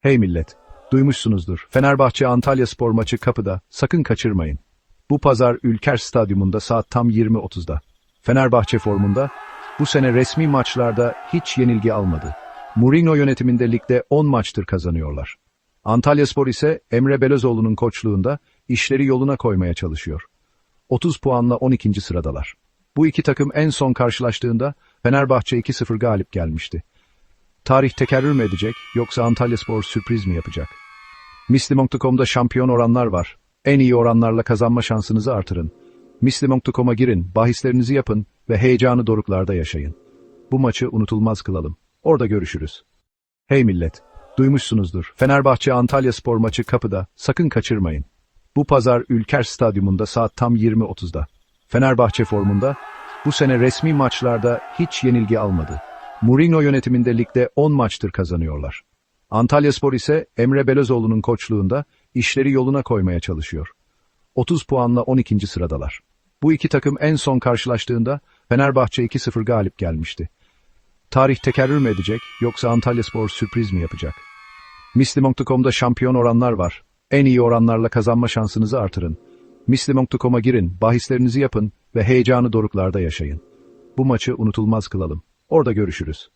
Hey millet, duymuşsunuzdur. Fenerbahçe Antalya Spor maçı kapıda. Sakın kaçırmayın. Bu pazar Ülker Stadyumunda saat tam 20.30'da. Fenerbahçe formunda bu sene resmi maçlarda hiç yenilgi almadı. Mourinho yönetiminde ligde 10 maçtır kazanıyorlar. Antalya Spor ise Emre Belözoğlu'nun koçluğunda işleri yoluna koymaya çalışıyor. 30 puanla 12. sıradalar. Bu iki takım en son karşılaştığında Fenerbahçe 2-0 galip gelmişti. Tarih tekerrür mü edecek yoksa Antalyaspor sürpriz mi yapacak? Misli.com'da şampiyon oranlar var. En iyi oranlarla kazanma şansınızı artırın. Misli.com'a girin, bahislerinizi yapın ve heyecanı doruklarda yaşayın. Bu maçı unutulmaz kılalım. Orada görüşürüz. Hey millet, duymuşsunuzdur. Fenerbahçe Antalya Spor maçı kapıda. Sakın kaçırmayın. Bu pazar Ülker Stadyumunda saat tam 20.30'da. Fenerbahçe formunda bu sene resmi maçlarda hiç yenilgi almadı. Mourinho yönetiminde ligde 10 maçtır kazanıyorlar. Antalyaspor ise Emre Belözoğlu'nun koçluğunda işleri yoluna koymaya çalışıyor. 30 puanla 12. sıradalar. Bu iki takım en son karşılaştığında Fenerbahçe 2-0 galip gelmişti. Tarih tekerrür mü edecek yoksa Antalyaspor sürpriz mi yapacak? Misli.com'da şampiyon oranlar var. En iyi oranlarla kazanma şansınızı artırın. Misli.com'a girin, bahislerinizi yapın ve heyecanı doruklarda yaşayın. Bu maçı unutulmaz kılalım. Orada görüşürüz.